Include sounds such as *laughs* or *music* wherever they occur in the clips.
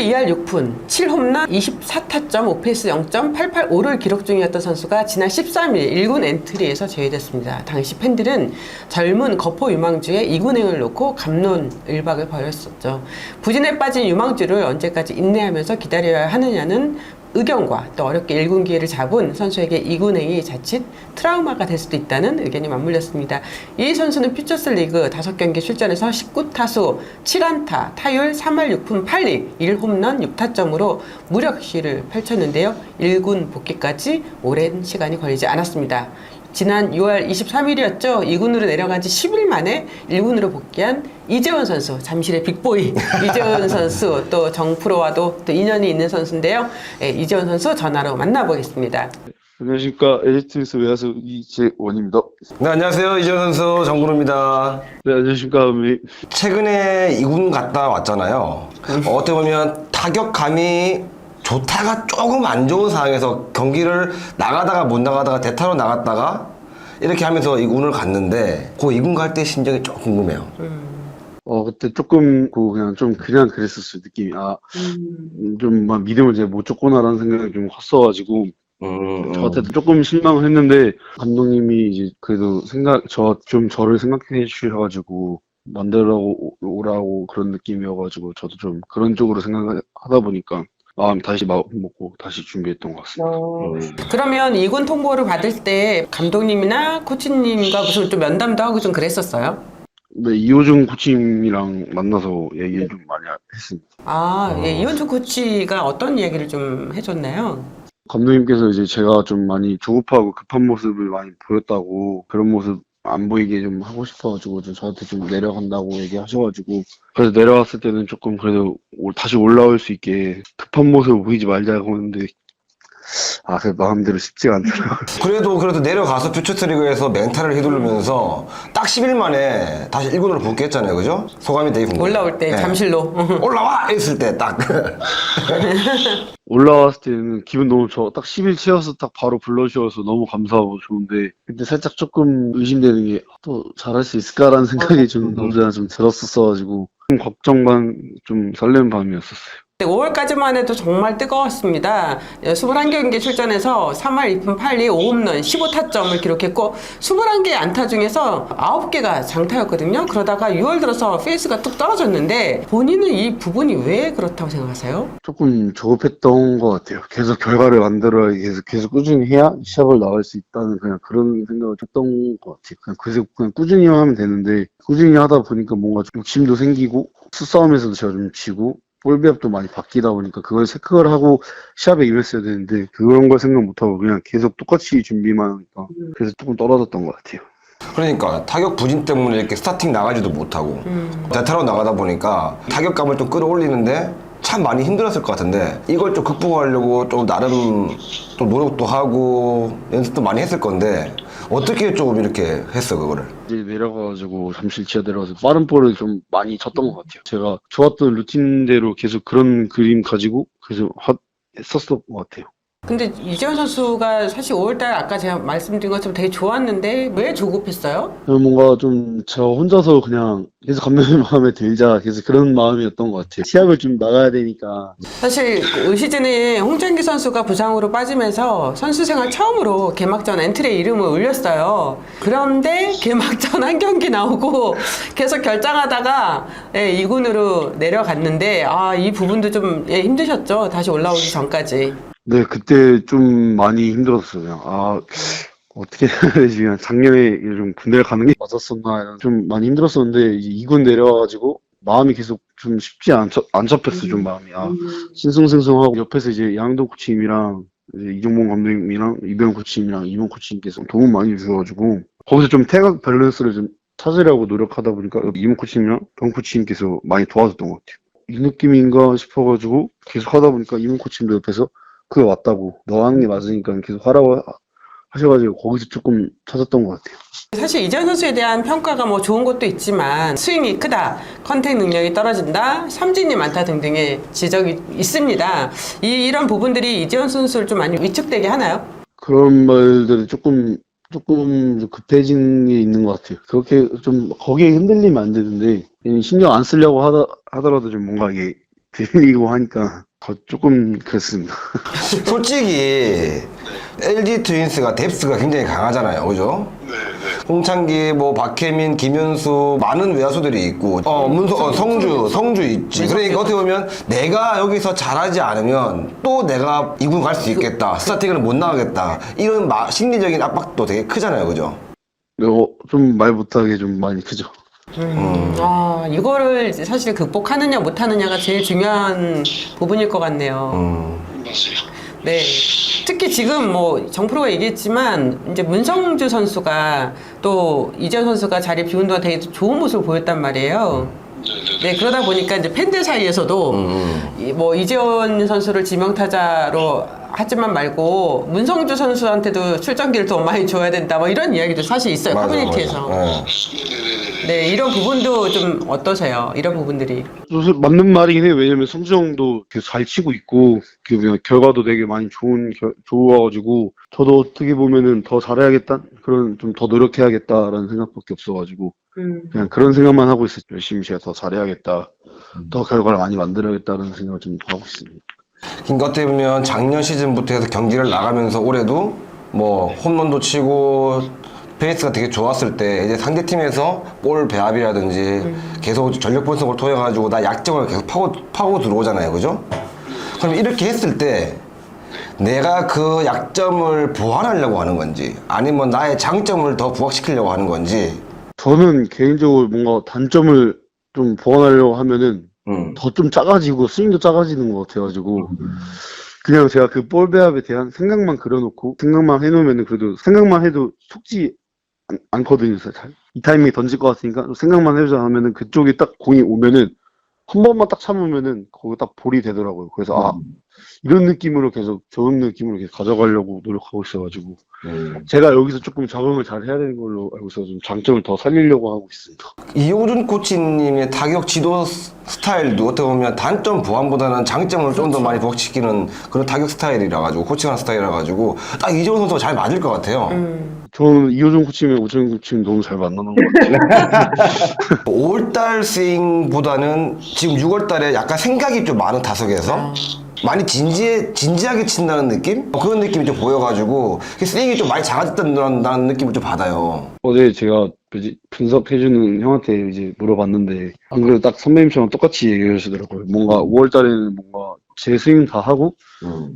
2할 6푼, 7홈런, 24타점, 오페이스 0.885를 기록 중이었던 선수가 지난 13일 1군 엔트리에서 제외됐습니다. 당시 팬들은 젊은 거포 유망주의 이군행을 놓고 감론을박을 벌였었죠. 부진에 빠진 유망주를 언제까지 인내하면서 기다려야 하느냐는 의견과 또 어렵게 1군 기회를 잡은 선수에게 2군행이 자칫 트라우마가 될 수도 있다는 의견이 맞물렸습니다. 이 선수는 퓨처스 리그 5경기 출전해서 19타수 7안타, 타율 3할 6푼 8리, 1홈런 6타점으로 무력 시를 펼쳤는데요. 1군 복귀까지 오랜 시간이 걸리지 않았습니다. 지난 6월 23일이었죠. 2군으로 내려간 지 10일 만에 1군으로 복귀한 이재원 선수, 잠실의 빅보이 *laughs* 이재원 선수, 또 정프로와도 또 인연이 있는 선수인데요. 예, 이재원 선수 전화로 만나보겠습니다. 안녕하십니까 에디트리스 외야수 이재원입니다. 네, 안녕하세요. 이재현 선수 정근우입니다. 네 안녕하십니까 미- 최근에 이군 갔다 왔잖아요. 어, 어떻게 보면 타격감이 좋다가 조금 안 좋은 상황에서 경기를 나가다가 못 나가다가 대타로 나갔다가 이렇게 하면서 이군을 갔는데 그 이군 갈 때 심정이 좀 궁금해요. 어 그때 조금 그 그냥 좀 그냥 그랬었어요 느낌이. 아좀 막 믿음을 제가 못 줬구나라는 생각이 좀 컸어가지고. 음, 저한테도 조금 실망을 했는데 감독님이 이제 그래도 생각 저 좀 저를 생각해 주셔가지고 만들라고 오라고 그런 느낌이어가지고 저도 좀 그런 쪽으로 생각하다 보니까 마음 다시 마음 먹고 다시 준비했던 것 같습니다. 음. 그러면 2군 통보를 받을 때 감독님이나 코치님과 무슨 좀 면담도 하고 좀 그랬었어요? 네 이호준 코치님이랑 만나서 얘기 좀 많이 했습니다. 아, 예, 이현주 코치가 어떤 이야기를 좀 해줬나요? 감독님께서 이제 제가 좀 많이 조급하고 급한 모습을 많이 보였다고 그런 모습 안 보이게 좀 하고 싶어가지고 좀 저한테 좀 내려간다고 얘기하셔가지고. 그래서 내려왔을 때는 조금 그래도 올- 다시 올라올 수 있게 급한 모습을 보이지 말자고 했는데 아 그 마음대로 쉽지가 않더라고요. *laughs* 그래도 그래도 내려가서 퓨처스리그에서 멘탈을 휘두르면서 딱 10일 만에 다시 1군으로 복귀했잖아요. 그죠? 소감이 되게 궁금해요. 올라올 때 네. 잠실로. *laughs* 올라와! 했을 때 딱. *laughs* 올라왔을 때는 기분 너무 좋아. 딱 10일 채워서 딱 바로 불러주셔서 너무 감사하고 좋은데 근데 살짝 조금 의심되는 게 또 잘할 수 있을까라는 생각이 좀 너무나 좀 들었었어가지고 좀 걱정 반, 좀 설레는 밤이었었어요. 5월까지만 해도 정말 뜨거웠습니다. 21경기 출전해서 3할 2푼 8리 5홈런 15타점을 기록했고 21개의 안타 중에서 9개가 장타였거든요. 그러다가 6월 들어서 페이스가 뚝 떨어졌는데 본인은 이 부분이 왜 그렇다고 생각하세요? 조금 조급했던 것 같아요. 계속 결과를 만들어야 계속, 계속 꾸준히 해야 시합을 나갈 수 있다는 그냥 그런 생각을 했던 것 같아요. 그냥 계속 그냥 꾸준히 하면 되는데 꾸준히 하다 보니까 뭔가 좀 욕심도 생기고 수싸움에서도 제가 좀 지고 볼배합도 많이 바뀌다 보니까 그걸 체크를 하고 시합에 임했어야 되는데 그런 걸 생각 못하고 그냥 계속 똑같이 준비만 하니까 그래서 조금 떨어졌던 것 같아요. 그러니까 타격 부진 때문에 이렇게 스타팅 나가지도 못하고 대타로 나가다 보니까 타격감을 좀 끌어올리는데 참 많이 힘들었을 것 같은데 이걸 좀 극복하려고 좀 나름 또 노력도 하고 연습도 많이 했을 건데 어떻게 좀 이렇게 했어 그거를 이제 내려가가지고 잠실 지하 내려가서 빠른 볼을 좀 많이 쳤던 것 같아요. 제가 좋았던 루틴대로 계속 그런 그림 가지고 계속 하, 했었던 것 같아요. 근데 이재현 선수가 사실 5월달 아까 제가 말씀드린 것처럼 되게 좋았는데 왜 조급했어요? 뭔가 좀 저 혼자서 그냥 계속 감독님 *laughs* 마음에 들자 계속 그런 마음이었던 것 같아요. 시합을 좀 나가야 되니까 사실 그올 시즌에 홍정기 선수가 부상으로 빠지면서 선수 생활 처음으로 개막전 엔트리에 이름을 올렸어요. 그런데 개막전 한 경기 나오고 계속 결장하다가 예, 2군으로 내려갔는데 아, 이 부분도 좀 예, 힘드셨죠? 다시 올라오기 전까지. 네 그때 좀 많이 힘들었어요. 아 어떻게? 그냥 작년에 좀 군대를 가는 게 맞았었나 이런 좀 많이 힘들었었는데 이제 2군 내려와가지고 마음이 계속 좀 쉽지 안, 잡- 안 잡혔어 좀 마음이 아 싱숭생숭하고 옆에서 이제 양도 코치님이랑 이종범 감독님이랑 이병 코치님이랑 이문 코치님께서 도움 많이 주셔가지고 거기서 좀 태각 밸런스를 좀 찾으려고 노력하다 보니까 이문 코치님이랑 병 코치님께서 많이 도와줬던 것 같아요. 이 느낌인가 싶어가지고 계속 하다 보니까 이문 코치님도 옆에서 그게 맞다고 너 하는 게 맞으니까 계속 하라고 하- 하셔가지고 거기서 조금 찾았던 것 같아요. 사실 이재현 선수에 대한 평가가 뭐 좋은 것도 있지만 스윙이 크다, 컨택 능력이 떨어진다, 삼진이 많다 등등의 지적이 있습니다. 이, 이런 부분들이 이재현 선수를 좀 많이 위축되게 하나요? 그런 말들이 조금 조금 급해진 게 있는 것 같아요. 그렇게 좀 거기에 흔들리면 안 되는데 신경 안 쓰려고 하다, 하더라도 좀 뭔가 이게 들리고 하니까 더 조금 그렇습니다. *laughs* 솔직히 LG 트윈스가 뎁스가 굉장히 강하잖아요, 그죠? 홍창기, 뭐 박혜민, 김현수 많은 외야수들이 있고 어 문서 어, 성주 성주 있지. 그러니까 어떻게 보면 내가 여기서 잘하지 않으면 또 내가 이군 갈 수 있겠다. 스타팅을 못 나가겠다. 이런 마- 심리적인 압박도 되게 크잖아요, 그죠? 어, 좀말 못하게 좀 많이 크죠. 음, 아, 이거를 이제 사실 극복하느냐 못하느냐가 제일 중요한 부분일 것 같네요. 음. 네. 특히 지금 뭐 정프로가 얘기했지만 이제 문성주 선수가 또 이재현 선수가 자리 비운 동안 되게 좋은 모습을 보였단 말이에요. 네 그러다 보니까 이제 팬들 사이에서도 음. 이 뭐 이재원 선수를 지명타자로 하지만 말고 문성주 선수한테도 출전기를 더 많이 줘야 된다 뭐 이런 이야기도 사실 있어요 맞아, 커뮤니티에서. 맞아. 네. 네 이런 부분도 좀 어떠세요? 이런 부분들이. 사실 맞는 말이긴 해요. 왜냐면 성주 형도 계속 잘 치고 있고 그 그냥 결과도 되게 많이 좋은 결- 좋아가지고 저도 어떻게 보면은 더 잘해야겠다 그런 좀 더 노력해야겠다라는 생각밖에 없어가지고 그냥 그런 생각만 하고 있어요. 열심히 제가 더 잘해야겠다, 더 결과를 많이 만들어야겠다는 생각을 좀 하고 있습니다. 그러니까 어떻게 보면 작년 시즌부터 해서 경기를 나가면서 올해도 뭐 홈런도 치고 페이스가 되게 좋았을 때 이제 상대 팀에서 볼 배합이라든지 계속 전력 분석을 통해 가지고 나 약점을 계속 파고 파고 들어오잖아요, 그죠? 그럼 이렇게 했을 때 내가 그 약점을 보완하려고 하는 건지 아니면 나의 장점을 더 부각시키려고 하는 건지 저는 개인적으로 뭔가 단점을 좀 보완하려고 하면은 음. 더 좀 작아지고 스윙도 작아지는 것 같아가지고 그냥 제가 그 볼 배합에 대한 생각만 그려놓고 생각만 해놓으면은 그래도 생각만 해도 속지 않, 않거든요 잘. 이 타이밍에 던질 것 같으니까 좀 생각만 해보자 하면은 그쪽에 딱 공이 오면은 한 번만 딱 참으면은 거기 딱 볼이 되더라고요 그래서 아 이런 느낌으로 계속 좋은 느낌으로 계속 가져가려고 노력하고 있어가지고 음. 제가 여기서 조금 적응을 잘 해야 되는 걸로 알고 있어서 좀 장점을 더 살리려고 하고 있습니다 이호준 코치님의 타격 지도 스- 스타일도 어떻게 보면 단점 보완보다는 장점을 좀 더 많이 부각시키는 그런 타격 스타일이라 가지고 코칭하는 스타일이라 가지고 딱 이재원 선수가 잘 맞을 것 같아요. 음. 저는 이호준 코치님, 오준 코치님 너무 잘 만나는 것 같아요 *laughs* 5월달 스윙보다는 지금 6월달에 약간 생각이 좀 많은 타석에서 많이 진지해 진지하게 친다는 느낌 어, 그런 느낌이 좀 보여가지고 그 스윙이 좀 많이 작아졌다는 느낌을 좀 받아요. 어제 제가 분석해주는 형한테 이제 물어봤는데 안 그래도 딱 선배님처럼 똑같이 얘기해 주시더라고요. 뭔가 5월달에는 뭔가 제 스윙 다 하고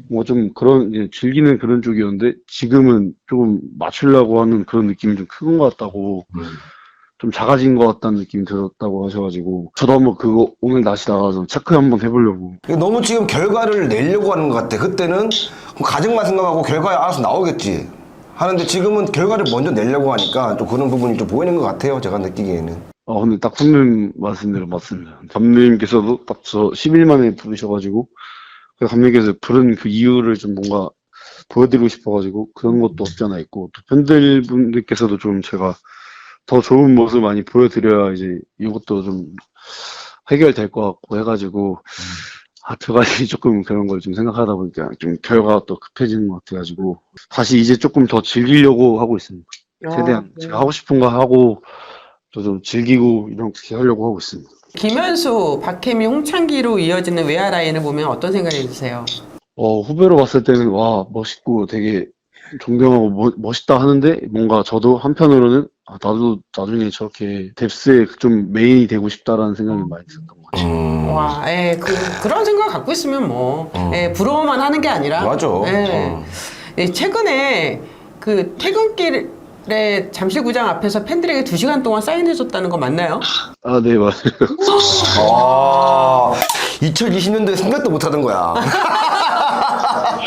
뭔가 좀 그런 즐기는 그런 쪽이었는데 지금은 조금 맞추려고 하는 그런 느낌이 좀 큰 것 같다고 좀 작아진 것 같다는 느낌이 들었다고 하셔가지고 저도 한번 그거 오늘 다시 나가서 체크 한번 해보려고 너무 지금 결과를 내려고 하는 것 같아. 그때는 가정만 생각하고 결과에 알아서 나오겠지. 하는데 지금은 결과를 먼저 내려고 하니까 좀 그런 부분이 좀 보이는 것 같아요. 제가 느끼기에는. 아, 근데 딱 선배님 말씀대로 맞습니다. 감독님께서도 딱 저 10일 만에 부르셔가지고, 그 감독님께서 부른 그 이유를 좀 뭔가 보여드리고 싶어가지고, 그런 것도 없지 않아 있고, 또 팬들 분들께서도 좀 제가 더 좋은 모습 많이 보여드려야 이제 이것도 좀 해결될 것 같고 해가지고, 아, 두 가지 *laughs* 조금 그런 걸 좀 생각하다 보니까 좀 결과가 또 급해지는 것 같아가지고, 다시 이제 조금 더 즐기려고 하고 있습니다. 최대한 아, 네. 제가 하고 싶은 거 하고, 또 좀 즐기고 이렇게 하려고 하고 있습니다. 김현수, 박혜미, 홍창기로 이어지는 외야 라인을 보면 어떤 생각이 드세요? 어, 후배로 봤을 때는 와, 멋있고 되게 존경하고 멋- 멋있다 하는데 뭔가 저도 한편으로는 아, 나도 나중에 저렇게 뎁스에 좀 메인이 되고 싶다라는 생각이 많이 들었던 것 같아요. 음. 와, 예, 그, 그런 생각 갖고 있으면 뭐, 예, 부러워만 하는 게 아니라. 맞아. 예. 어. 예, 최근에 그 퇴근길에 잠실구장 앞에서 팬들에게 두 시간 동안 사인해줬다는 거 맞나요? 아, 네, 맞아요. 아, 2020년도에 생각도 못 하던 거야. *laughs*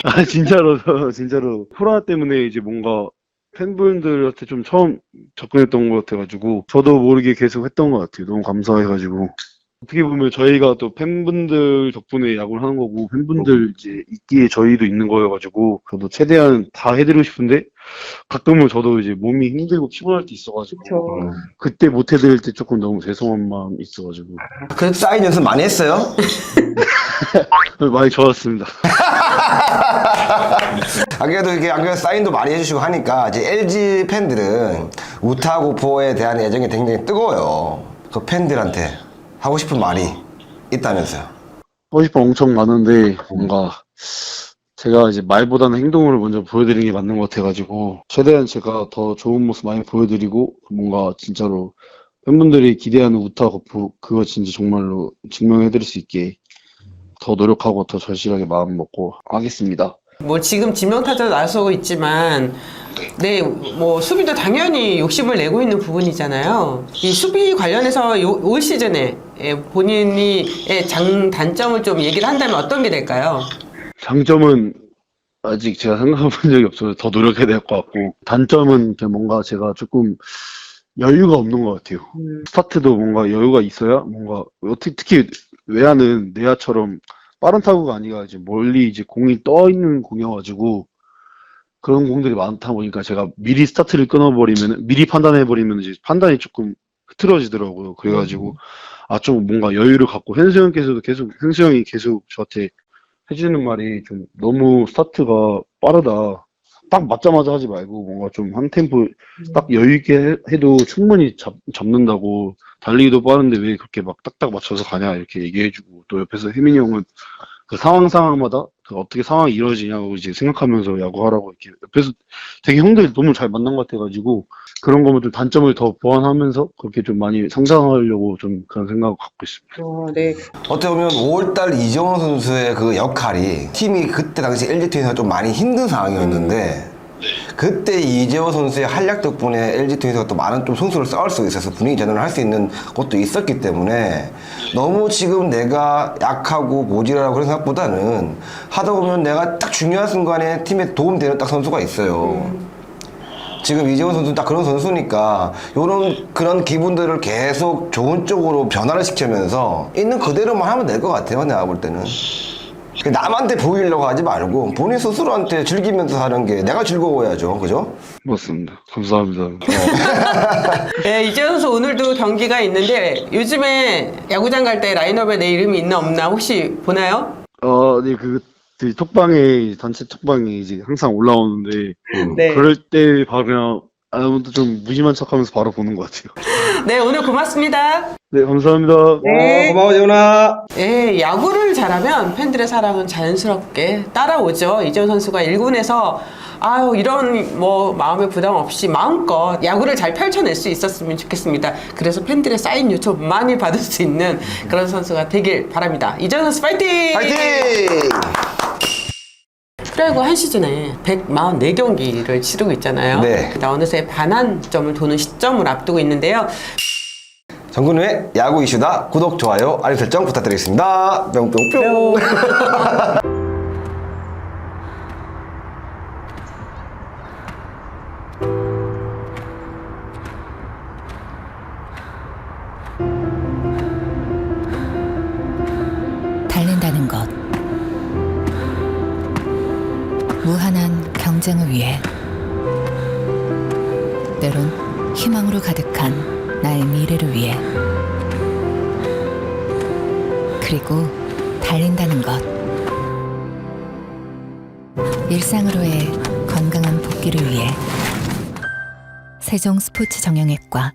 아, 진짜로, 저 *laughs* 진짜로. 코로나 때문에 이제 뭔가 팬분들한테 좀 처음 접근했던 것 같아가지고, 저도 모르게 계속 했던 것 같아요. 너무 감사해가지고. 어떻게 보면 저희가 또 팬분들 덕분에 야구를 하는 거고, 팬분들 이제 있기에 저희도 있는 거여가지고, 저도 최대한 다 해드리고 싶은데, 가끔은 저도 이제 몸이 힘들고 피곤할 때 있어가지고, 그때못 해드릴 때 조금 너무 죄송한 마음 이 있어가지고, 그 사인 연습 많이 했어요? *laughs* *laughs* 많이 좋았습니다. *laughs* 안 그래도 이렇게 안 그래도 사인도 많이 해주시고 하니까 이제 LG 팬들은 우타 고포에 대한 애정이 굉장히 뜨거워요. 그 팬들한테 하고 싶은 말이 있다면서요. 허시판 엄청 많은데 뭔가 제가 이제 말보다는 행동으로 먼저 보여드리는 게 맞는 것 같아가지고 최대한 제가 더 좋은 모습 많이 보여드리고 뭔가 진짜로 팬분들이 기대하는 우타 거프 그거 진짜 정말로 증명해드릴 수 있게 더 노력하고 더 절실하게 마음 먹고 하겠습니다. 뭐 지금 지명타자 나서고 있지만 네, 뭐 수비도 당연히 욕심을 내고 있는 부분이잖아요. 이 수비 관련해서 요- 올 시즌에 예, 본인이 장 단점을 좀 얘기를 한다면 어떤 게 될까요? 장점은 아직 제가 생각해 본 적이 없어서 더 노력해야 될 것 같고 단점은 뭔가 제가 조금 여유가 없는 것 같아요. 스타트도 뭔가 여유가 있어야 뭔가 어떻게 특히 외야는 내야처럼 빠른 타구가 아니라 이제 멀리 이제 공이 떠 있는 공이어가지고 그런 공들이 많다 보니까 제가 미리 스타트를 끊어버리면 미리 판단해버리면 이제 판단이 조금 흐트러지더라고요. 그래가지고 아좀 뭔가 여유를 갖고 현수 형께서도 계속 현수 형이 계속 저한테 해주는 말이 좀 너무 스타트가 빠르다. 딱 맞자마자 하지 말고 뭔가 좀 한 템포 딱 여유 있게 해- 해도 충분히 잡, 잡는다고 달리기도 빠른데 왜 그렇게 막 딱딱 맞춰서 가냐 이렇게 얘기해주고 또 옆에서 혜민이 형은 그 상황 상황마다 그 어떻게 상황이 이루어지냐고 이제 생각하면서 야구하라고 이렇게 옆에서 되게 형들이 너무 잘 만난 것 같아가지고 그런 거면 좀 단점을 더 보완하면서 그렇게 좀 많이 성장하려고 좀 그런 생각을 갖고 있습니다. 어, 네. 어떻게 보면 5월달 이정원 선수의 그 역할이 팀이 그때 당시 LG 트윈스가 좀 많이 힘든 상황이었는데 그때 이재호 선수의 활약 덕분에 LG 트윈스가 또 많은 좀 선수를 쌓을 수 있어서 분위기 전환을 할 수 있는 것도 있었기 때문에 너무 지금 내가 약하고 모질하고 그런 생각보다는 하다 보면 내가 딱 중요한 순간에 팀에 도움되는 딱 선수가 있어요. 지금 이재훈 선수는 딱 그런 선수니까 요런 그런 기분들을 계속 좋은 쪽으로 변화를 시키면서 있는 그대로만 하면 될 것 같아요 내가 볼 때는 그 남한테 보이려고 하지 말고 본인 스스로한테 즐기면서 하는 게 내가 즐거워야죠 그죠? 맞습니다. 감사합니다. *laughs* 네, 이재현 선수 오늘도 경기가 있는데 요즘에 야구장 갈 때 라인업에 내 이름이 있나 없나 혹시 보나요? 어, 네, 그, 그 톡방에, 단체 톡방에 이제 항상 올라오는데, 네. 그럴 때 바로 그냥, 아무도 좀 무심한 척 하면서 바로 보는 것 같아요. *laughs* 네, 오늘 고맙습니다. 네, 감사합니다. 네. 고마워 재훈아 예, 야구를 잘하면 팬들의 사랑은 자연스럽게 따라오죠. 이재훈 선수가 1군에서 아유 이런 뭐 마음의 부담 없이 마음껏 야구를 잘 펼쳐낼 수 있었으면 좋겠습니다. 그래서 팬들의 사인 요청 많이 받을 수 있는 그런 선수가 되길 바랍니다. 이재훈 선수 파이팅! 파이팅! 프로야구 한 시즌에 144경기를 치르고 있잖아요. 네. 나 어느새 반환 점을 도는 시점을 앞두고 있는데요. 정근우의 야구 이슈다 구독 좋아요 알림 설정 부탁드리겠습니다 뿅뿅뿅 *laughs* 희망으로 가득한 나의 미래를 위해. 그리고 달린다는 것. 일상으로의 건강한 복귀를 위해. 세종 스포츠 정형외과